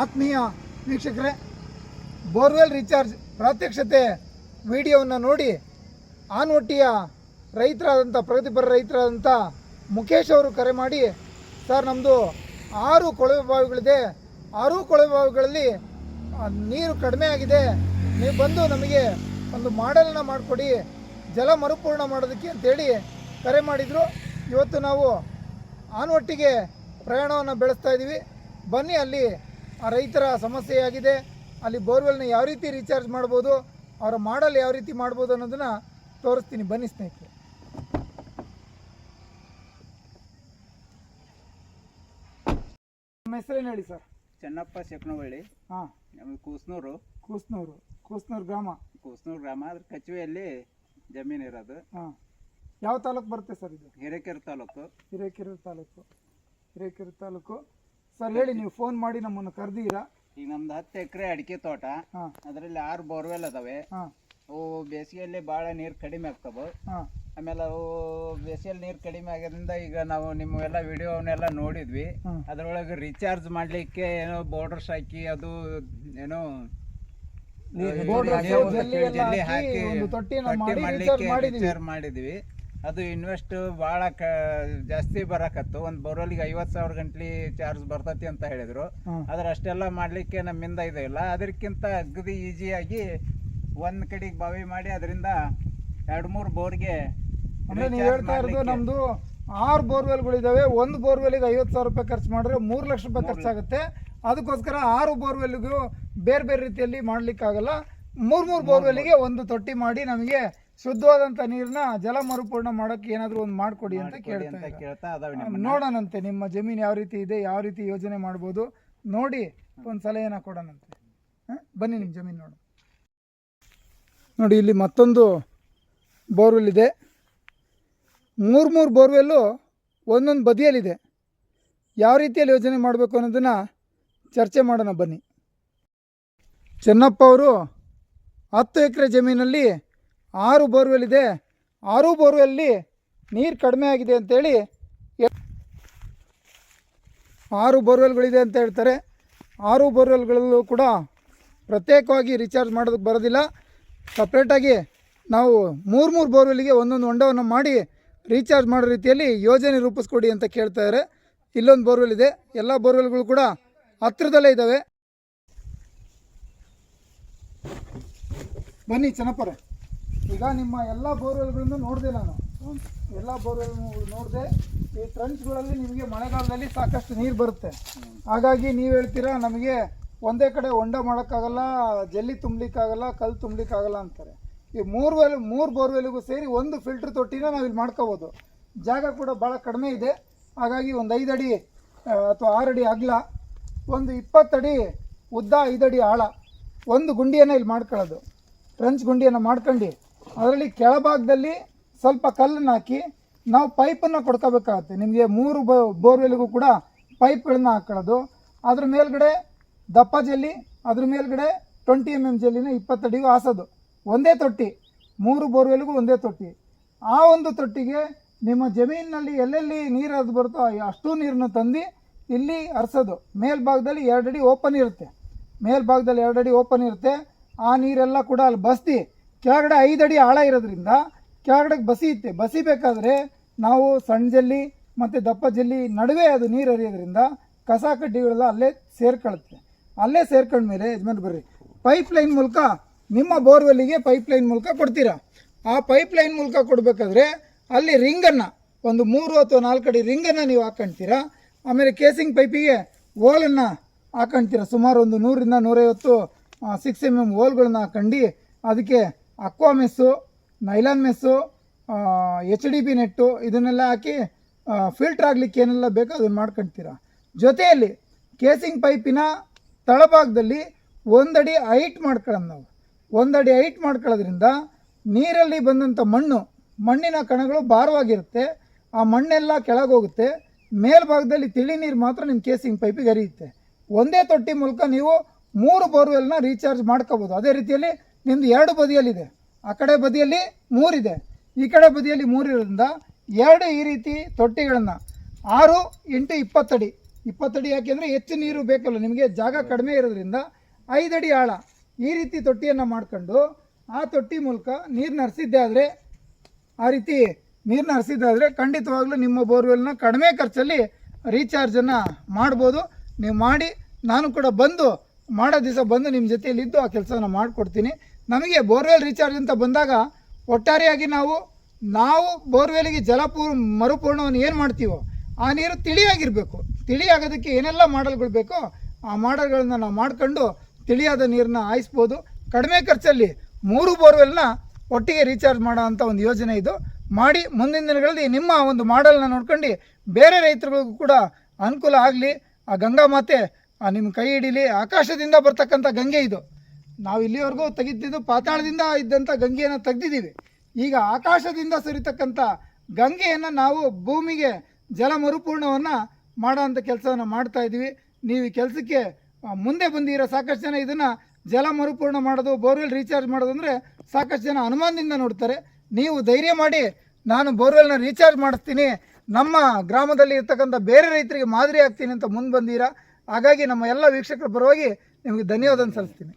ಆತ್ಮೀಯ ವೀಕ್ಷಕರೇ, borewell recharge ಪ್ರಾತ್ಯಕ್ಷತೆ ವಿಡಿಯೋವನ್ನು ನೋಡಿ ಆನ್ವಟ್ಟಿಯ ರೈತರಾದಂಥ ಪ್ರಗತಿಪರ ರೈತರಾದಂಥ ಮುಖೇಶ್ ಅವರು ಕರೆ ಮಾಡಿ, ಸರ್ ನಮ್ಮದು ಆರು ಕೊಳವೆ ಬಾವಿಗಳಿದೆ. ಆರು ಕೊಳವೆ ಬಾವಿಗಳಲ್ಲಿ ನೀರು ಕಡಿಮೆ ಆಗಿದೆ. ನೀವು ಬಂದು ನಮಗೆ ಒಂದು ಮಾಡೆಲ್ನ ಮಾಡಿಕೊಡಿ, ಜಲ ಮರುಪೂರ್ಣ ಮಾಡೋದಕ್ಕೆ ಅಂತೇಳಿ ಕರೆ ಮಾಡಿದರು. ಇವತ್ತು ನಾವು ಆನ್ವಟ್ಟಿಗೆ ಪ್ರಯಾಣವನ್ನು ಬೆಳೆಸ್ತಾ ಇದ್ದೀವಿ ಬನ್ನಿ ಅಲ್ಲಿ ಆ ರೈತರ ಸಮಸ್ಯೆ ಆಗಿದೆ ಅಲ್ಲಿ ಬೋರ್ವೆಲ್ನ ಯಾವ ರೀತಿ ರೀಚಾರ್ಜ್ ಮಾಡ್ಬೋದು ಅವರ ಮಾಡಲ್ ಯಾವ ರೀತಿ ಮಾಡ್ಬೋದು ಅನ್ನೋದನ್ನು ತೋರಿಸ್ತೀನಿ. ಬನ್ನಿ ಸ್ನೇಹಿತರೆ. ನಮ್ಮ ಹೆಸರೇನು ಹೇಳಿ ಸರ್? ಚೆನ್ನಪ್ಪ ಶೆಕ್ನವಳ್ಳಿ ಹಾಂ. ನಮಗೆ ಕೂಸ್ನೂರು. ಕೂಸ್ನೂರು. ಕೂಸ್ನೂರು ಗ್ರಾಮ. ಕೂಸ್ನೂರು ಗ್ರಾಮ ಅದ್ರ ಕಚುವೆಯಲ್ಲಿ ಜಮೀನು ಇರೋದು. ಹಾಂ. ಯಾವ ತಾಲೂಕು ಬರುತ್ತೆ ಸರ್ ಇದು? ಹಿರೇಕೆರೆ ತಾಲೂಕು. ಹಿರೇಕೆರೆ ತಾಲೂಕು. ಹಿರೇಕೆರೆ ತಾಲೂಕು. ಸರ್ ಹೇಳಿ ನೀವು ಫೋನ್ ಮಾಡಿ ನಮ್ಮನ್ನು ಕರೆದಿರಾ? ಈಗ ನಮ್ದು ಹತ್ತು ಎಕರೆ ಅಡಿಕೆ ತೋಟ. ಹಾಂ. ಅದರಲ್ಲಿ ಆರು ಬೋರ್ವೆಲ್ ಅದಾವೆ. ಹಾಂ. ಅವು ಬೇಸಿಗೆಯಲ್ಲಿ ಭಾಳ ನೀರು ಕಡಿಮೆ ಆಗ್ತವೆ. ಹಾಂ. ಆಮೇಲೆ ಅವು ಬೇಸಿಗೆಯಲ್ಲಿ ನೀರು ಕಡಿಮೆ ಆಗೋದ್ರಿಂದ ಈಗ ನಾವು ನಿಮ್ಮ ಎಲ್ಲ ವಿಡಿಯೋವನ್ನೆಲ್ಲ ನೋಡಿದ್ವಿ. ಅದರೊಳಗೆ ರೀಚಾರ್ಜ್ ಮಾಡಲಿಕ್ಕೆ ಏನೋ ಬಾರ್ಡರ್ಸ್ ಹಾಕಿ ಅದು ಏನೋ ಹಾಕಿ ಹಾಕಿ, ಒಂದು ಜಲ್ಲಿ ಎಲ್ಲ ಜಲ್ಲಿ ಹಾಕಿ ಹಾಕಿ ಒಂದು ತೊಟ್ಟಿನ ತೊಟ್ಟಿ ಮಾಡಿ ಮಾಡ್ಲಿಕ್ಕೆ recharge ಮಾಡಿದೀವಿ. ಮಾಡಿದ್ವಿ. ಅದು ಇನ್ವೆಸ್ಟ್ ಭಾಳ ಕ ಜಾಸ್ತಿ ಬರಕತ್ತು. ಒಂದು ಬೋರ್ವೆಲ್ಗೆ ಐವತ್ತು ಸಾವಿರ ಗಂಟ್ಲಿ ಚಾರ್ಜ್ ಬರ್ತೈತಿ ಅಂತ ಹೇಳಿದರು. ಆದ್ರೆ ಅಷ್ಟೆಲ್ಲ ಮಾಡಲಿಕ್ಕೆ ನಮ್ಮಿಂದ ಇದು ಇಲ್ಲ. ಅದಕ್ಕಿಂತ ಅಗದಿ ಈಸಿಯಾಗಿ ಒಂದು ಕಡೆಗೆ ಬಾವಿ ಮಾಡಿ ಅದರಿಂದ ಎರಡು ಮೂರು ಬೋರ್ಗೆ ಅಂದ್ರೆ ನೀವು ಹೇಳ್ತಾ ಇರೋದು ನಮ್ಮದು ಆರು ಬೋರ್ವೆಲ್ಗಳಿದ್ದಾವೆ ಒಂದು ಬೋರ್ವೆಲ್ಗೆ ಐವತ್ತು ಸಾವಿರ ರೂಪಾಯಿ ಖರ್ಚು ಮಾಡಿದ್ರೆ ಮೂರು ಲಕ್ಷ ರೂಪಾಯಿ ಖರ್ಚಾಗುತ್ತೆ. ಅದಕ್ಕೋಸ್ಕರ ಆರು ಬೋರ್ವೆಲ್ಗೂ ಬೇರೆ ಬೇರೆ ರೀತಿಯಲ್ಲಿ ಮಾಡಲಿಕ್ಕಾಗಲ್ಲ. ಮೂರು ಮೂರು ಬೋರ್ವೆಲ್ಗೆ ಒಂದು ತೊಟ್ಟಿ ಮಾಡಿ ನಮಗೆ ಶುದ್ಧವಾದಂಥ ನೀರನ್ನ ಜಲ ಮರುಪೂರ್ಣ ಮಾಡೋಕ್ಕೆ ಏನಾದರೂ ಒಂದು ಮಾಡಿಕೊಡಿ ಅಂತ ಕೇಳ್ತಾ. ನೋಡೋಣಂತೆ ನಿಮ್ಮ ಜಮೀನು ಯಾವ ರೀತಿ ಇದೆ ಯಾವ ರೀತಿ ಯೋಜನೆ ಮಾಡ್ಬೋದು. ನೋಡಿ ಒಂದು ಸಲಹೆನ ಕೊಡೋಣಂತೆ. ಹ? ಬನ್ನಿ ನಿಮ್ಮ ಜಮೀನು ನೋಡು. ನೋಡಿ ಇಲ್ಲಿ ಮತ್ತೊಂದು ಬೋರ್ವೆಲ್ ಇದೆ. ಮೂರು ಮೂರು ಬೋರ್ವೆಲ್ಲು ಒಂದೊಂದು ಬದಿಯಲ್ಲಿದೆ. ಯಾವ ರೀತಿಯಲ್ಲಿ ಯೋಜನೆ ಮಾಡಬೇಕು ಅನ್ನೋದನ್ನು ಚರ್ಚೆ ಮಾಡೋಣ ಬನ್ನಿ. ಚೆನ್ನಪ್ಪ ಅವರು ಹತ್ತು ಎಕರೆ ಜಮೀನಲ್ಲಿ ಆರು ಬೋರ್ವೆಲ್ ಇದೆ ಆರು ಬೋರ್ವೆಲ್ಲಿ ನೀರು ಕಡಿಮೆ ಆಗಿದೆ ಅಂತೇಳಿ ಎ- ಆರು ಬೋರ್ವೆಲ್ಗಳಿದೆ ಅಂತ ಹೇಳ್ತಾರೆ. ಆರು ಬೋರ್ವೆಲ್ಗಳಲ್ಲೂ ಕೂಡ ಪ್ರತ್ಯೇಕವಾಗಿ ರೀಚಾರ್ಜ್ ಮಾಡೋದಕ್ಕೆ ಬರೋದಿಲ್ಲ. ಸಪ್ರೇಟಾಗಿ ನಾವು ಮೂರು ಮೂರು ಬೋರ್ವೆಲ್ಗೆ ಒಂದೊಂದು ಹೊಂಡವನ್ನು ಮಾಡಿ ರೀಚಾರ್ಜ್ ಮಾಡೋ ರೀತಿಯಲ್ಲಿ ಯೋಜನೆ ರೂಪಿಸ್ಕೊಡಿ ಅಂತ ಕೇಳ್ತಾರೆ ಇಲ್ಲೊಂದು ಬೋರ್ವೆಲ್ ಇದೆ ಎಲ್ಲ ಬೋರ್ವೆಲ್ಗಳು ಕೂಡ ಹತ್ತಿರದಲ್ಲೇ ಇದ್ದಾವೆ. ಬನ್ನಿ ಚೆನ್ನಪ್ಪರ. ಈಗ ನಿಮ್ಮ ಎಲ್ಲ ಬೋರ್ವೆಲ್ಗಳನ್ನು ನೋಡಿದೆ ನಾನು. ಎಲ್ಲ ಬೋರ್ವೆಲ್ ನೋಡಿದೆ, ಈ ಟ್ರಂಚ್ಗಳಲ್ಲಿ ನಿಮಗೆ ಮಳೆಗಾಲದಲ್ಲಿ ಸಾಕಷ್ಟು ನೀರು ಬರುತ್ತೆ. ಹಾಗಾಗಿ ನೀವು ಹೇಳ್ತೀರಾ, ನಮಗೆ ಒಂದೇ ಕಡೆ ಹೊಂಡ ಮಾಡೋಕ್ಕಾಗಲ್ಲ, ಜಲ್ಲಿ ತುಂಬಲಿಕ್ಕಾಗಲ್ಲ, ಕಲ್ಲು ತುಂಬಲಿಕ್ಕಾಗಲ್ಲ ಅಂತಾರೆ. ಈ ಮೂರು ವೆಲ್, ಮೂರು ಬೋರ್ವೆಲ್ಗೂ ಸೇರಿ ಒಂದು ಫಿಲ್ಟರ್ ತೊಟ್ಟಿನ ನಾವು ಇಲ್ಲಿ ಮಾಡ್ಕೋಬೋದು. ಜಾಗ ಕೂಡ ಭಾಳ ಕಡಿಮೆ ಇದೆ. ಹಾಗಾಗಿ ಒಂದು ಐದು ಅಡಿ ಅಥವಾ ಆರು ಅಡಿ ಅಗಲ, ಒಂದು ಇಪ್ಪತ್ತಡಿ ಉದ್ದ ಐದಡಿ ಆಳ, ಒಂದು ಗುಂಡಿಯನ್ನು ಇಲ್ಲಿ ಮಾಡ್ಕೊಳ್ಳೋದು. ಟ್ರಂಚ್ ಗುಂಡಿಯನ್ನು ಮಾಡ್ಕೊಂಡು. ಅದರಲ್ಲಿ ಕೆಳಭಾಗದಲ್ಲಿ ಸ್ವಲ್ಪ ಕಲ್ಲನ್ನು ಹಾಕಿ ನಾವು ಪೈಪನ್ನು ಕೊಡ್ಕೋಬೇಕಾಗತ್ತೆ. ನಿಮಗೆ ಮೂರು ಬ, ಬೋರ್ವೆಲ್ಗೂ ಕೂಡ ಪೈಪ್ಗಳನ್ನ ಹಾಕೊಳ್ಳೋದು. ಅದ್ರ ಮೇಲ್ಗಡೆ ದಪ್ಪ ಜಲ್ಲಿ, ಅದ್ರ ಮೇಲ್ಗಡೆ ಟ್ವೆಂಟಿ ಎಂ ಎಂ ಜಲ್ಲಿನ ಇಪ್ಪತ್ತಡಿಗೂ ಹಾಸೋದು. ಒಂದೇ ತೊಟ್ಟಿ, ಮೂರು ಬೋರ್ವೆಲ್ಗೂ ಒಂದೇ ತೊಟ್ಟಿ. ಆ ಒಂದು ತೊಟ್ಟಿಗೆ ನಿಮ್ಮ ಜಮೀನಿನಲ್ಲಿ ಎಲ್ಲೆಲ್ಲಿ ನೀರು ಹರಿದು ಬರುತ್ತೋ ಅಷ್ಟೂ ನೀರನ್ನು ತಂದು ಇಲ್ಲಿ ಹರಿಸೋದು. ಮೇಲ್ಭಾಗದಲ್ಲಿ ಎರಡು ಅಡಿ ಓಪನ್ ಇರುತ್ತೆ. ಮೇಲ್ಭಾಗದಲ್ಲಿ ಎರಡು ಅಡಿ ಓಪನ್ ಇರುತ್ತೆ. ಆ ನೀರೆಲ್ಲ ಕೂಡ ಅಲ್ಲಿ ಬಸ್ತಿ ಕೆಳಗಡೆ ಐದು ಅಡಿ ಆಳ ಇರೋದ್ರಿಂದ ಕೆಳಗಡೆಗೆ ಬಸಿ ಬಸಿಬೇಕಾದ್ರೆ ನಾವು ಸಣ್ಣ ಜಲ್ಲಿ ಮತ್ತು ದಪ್ಪ ಜಲ್ಲಿ ನಡುವೆ ಅದು ನೀರು ಹರಿಯೋದ್ರಿಂದ ಕಸ ಕಡ್ಡಿಗಳೆಲ್ಲ ಅಲ್ಲೇ ಸೇರ್ಕೊಳ್ಳುತ್ತೆ ಅಲ್ಲೇ ಸೇರ್ಕೊಂಡ್ಮೇಲೆ ಯಜಮಾನ್ ಬರ್ರಿ. ಪೈಪ್ ಲೈನ್ ಮೂಲಕ ನಿಮ್ಮ ಬೋರ್ವೆಲ್ಲಿಗೆ ಪೈಪ್ ಲೈನ್ ಮೂಲಕ ಕೊಡ್ತೀರಾ? ಆ ಪೈಪ್ ಲೈನ್ ಮೂಲಕ ಕೊಡಬೇಕಾದ್ರೆ ಅಲ್ಲಿ ರಿಂಗನ್ನು ಒಂದು ಮೂರು ಅಥವಾ ನಾಲ್ಕು ಅಡಿ ರಿಂಗನ್ನು ನೀವು ಹಾಕ್ಕೊಂತೀರಾ ಆಮೇಲೆ ಕೇಸಿಂಗ್ ಪೈಪಿಗೆ ಓಲನ್ನು ಹಾಕೊಂತೀರಾ? ಸುಮಾರು ಒಂದು ನೂರಿಂದ ನೂರೈವತ್ತು ಸಿಕ್ಸ್ ಎಂ ಎಂ ಓಲ್ಗಳನ್ನ ಹಾಕೊಂಡು ಅದಕ್ಕೆ aqua mesh nylon mesh H D P net ಇದನ್ನೆಲ್ಲ ಹಾಕಿ ಫಿಲ್ಟ್ರ್ ಆಗಲಿಕ್ಕೆ ಏನೆಲ್ಲ ಬೇಕೋ ಅದನ್ನು ಮಾಡ್ಕೊಳ್ತೀರ ಜೊತೆಯಲ್ಲಿ ಕೇಸಿಂಗ್ ಪೈಪಿನ ತಳಭಾಗದಲ್ಲಿ ಒಂದಡಿ ಹೈಟ್ ಮಾಡ್ಕೊಳ್ಳೋದು ನಾವು. ಒಂದಡಿ ಹೈಟ್ ಮಾಡ್ಕೊಳ್ಳೋದ್ರಿಂದ ನೀರಲ್ಲಿ ಬಂದಂಥ ಮಣ್ಣು, ಮಣ್ಣಿನ ಕಣಗಳು ಭಾರವಾಗಿರುತ್ತೆ. ಆ ಮಣ್ಣೆಲ್ಲ ಕೆಳಗೆ ಹೋಗುತ್ತೆ ಮೇಲ್ಭಾಗದಲ್ಲಿ ತಿಳಿ ನೀರು ಮಾತ್ರ ನಿಮ್ಮ ಕೇಸಿಂಗ್ ಪೈಪಿಗೆ ಹರಿಯುತ್ತೆ. ಒಂದೇ ತೊಟ್ಟಿ ಮೂಲಕ ನೀವು ಮೂರು ಬೋರ್ವೆಲ್ನ ರೀಚಾರ್ಜ್ ಮಾಡ್ಕೋಬೋದು. ಅದೇ ರೀತಿಯಲ್ಲಿ ನಿಮ್ಮದು ಎರಡು ಬದಿಯಲ್ಲಿದೆ. ಆ ಕಡೆ ಬದಿಯಲ್ಲಿ ಮೂರಿದೆ. ಈ ಕಡೆ ಬದಿಯಲ್ಲಿ ಮೂರಿರೋದ್ರಿಂದ ಎರಡು ಈ ರೀತಿ ತೊಟ್ಟಿಗಳನ್ನು. ಆರು ಇಂಟು ಇಪ್ಪತ್ತಡಿ ಇಪ್ಪತ್ತಡಿ ಯಾಕೆಂದರೆ ಹೆಚ್ಚು ನೀರು ಬೇಕಲ್ಲ, ನಿಮಗೆ ಜಾಗ ಕಡಿಮೆ ಇರೋದ್ರಿಂದ ಐದಡಿ ಆಳ ಈ ರೀತಿ ತೊಟ್ಟಿಯನ್ನು ಮಾಡ್ಕೊಂಡು ಆ ತೊಟ್ಟಿ ಮೂಲಕ ನೀರು ಹರಿಸಿದ್ದೆ ಆದರೆ ಆ ರೀತಿ ನೀರನ್ನ ಹರಿಸಿದ್ದಾದರೆ ಖಂಡಿತವಾಗ್ಲೂ ನಿಮ್ಮ ಬೋರ್ವೆಲ್ನ ಕಡಿಮೆ ಖರ್ಚಲ್ಲಿ ರೀಚಾರ್ಜನ್ನು ಮಾಡ್ಬೋದು. ನೀವು ಮಾಡಿ, ನಾನು ಕೂಡ ಬಂದು ಮಾಡೋ ದಿವಸ ಬಂದು ನಿಮ್ಮ ಜೊತೆಯಲ್ಲಿದ್ದು ಆ ಕೆಲಸವನ್ನು ಮಾಡಿಕೊಡ್ತೀನಿ. ನಮಗೆ ಬೋರ್ವೆಲ್ ರೀಚಾರ್ಜ್ ಅಂತ ಬಂದಾಗ ಒಟ್ಟಾರೆಯಾಗಿ ನಾವು ನಾವು ಬೋರ್ವೆಲ್ಗೆ ಜಲಪೂರ್ ಮರುಪೂರ್ಣವನ್ನು ಏನು ಮಾಡ್ತೀವೋ, ಆ ನೀರು ತಿಳಿಯಾಗಿರಬೇಕು. ತಿಳಿಯಾಗೋದಕ್ಕೆ ಏನೆಲ್ಲ ಮಾಡಲ್ಗಳು ಬೇಕೋ, ಆ ಮಾಡಲ್ಗಳನ್ನು ನಾವು ಮಾಡ್ಕೊಂಡು ತಿಳಿಯಾದ ನೀರನ್ನ ಹಾಯಿಸ್ಬೋದು. ಕಡಿಮೆ ಖರ್ಚಲ್ಲಿ ಮೂರು ಬೋರ್ವೆಲ್ನ ಒಟ್ಟಿಗೆ ರೀಚಾರ್ಜ್ ಮಾಡೋ ಅಂಥ ಒಂದು ಯೋಜನೆ ಇದು. ಮಾಡಿ ಮುಂದಿನ ದಿನಗಳಲ್ಲಿ ನಿಮ್ಮ ಒಂದು ಮಾಡಲ್ನ ನೋಡ್ಕೊಂಡು ಬೇರೆ ರೈತರುಗಳಿಗೂ ಕೂಡ ಅನುಕೂಲ ಆಗಲಿ. ಆ ಗಂಗಾ ಮಾತೆ ನಿಮ್ಮ ಕೈ ಹಿಡೀಲಿ, ಆಕಾಶದಿಂದ ಬರ್ತಕ್ಕಂಥ ಗಂಗೆ ಇದು. ನಾವು ಇಲ್ಲಿವರೆಗೂ ತೆಗಿತಿದ್ದು ಪಾತಾಳದಿಂದ ಇದ್ದಂಥ ಗಂಗೆಯನ್ನು ತೆಗೆದಿದ್ದೀವಿ. ಈಗ ಆಕಾಶದಿಂದ ಸುರಿತಕ್ಕಂಥ ಗಂಗೆಯನ್ನು ನಾವು ಭೂಮಿಗೆ ಜಲ ಮರುಪೂರ್ಣವನ್ನು ಮಾಡೋವಂಥ ಕೆಲಸವನ್ನು ಮಾಡ್ತಾ ಇದ್ದೀವಿ. ನೀವು ಈ ಕೆಲಸಕ್ಕೆ ಮುಂದೆ ಬಂದಿರೋ ಸಾಕಷ್ಟು ಜನ ಇದನ್ನು ಜಲ ಮರುಪೂರ್ಣ ಮಾಡೋದು, ಬೋರ್ವೆಲ್ ರೀಚಾರ್ಜ್ ಮಾಡೋದು ಅಂದರೆ ಸಾಕಷ್ಟು ಜನ ಅನುಮಾನದಿಂದ ನೋಡ್ತಾರೆ. ನೀವು ಧೈರ್ಯ ಮಾಡಿ, ನಾನು ಬೋರ್ವೆಲ್ನ ರೀಚಾರ್ಜ್ ಮಾಡಿಸ್ತೀನಿ, ನಮ್ಮ ಗ್ರಾಮದಲ್ಲಿ ಇರ್ತಕ್ಕಂಥ ಬೇರೆ ರೈತರಿಗೆ ಮಾದರಿ ಆಗ್ತೀನಿ ಅಂತ ಮುಂದೆ ಬಂದೀರಾ. ಹಾಗಾಗಿ ನಮ್ಮ ಎಲ್ಲ ವೀಕ್ಷಕರ ಪರವಾಗಿ ನಿಮಗೆ ಧನ್ಯವಾದ ಸಲ್ಲಿಸ್ತೀನಿ.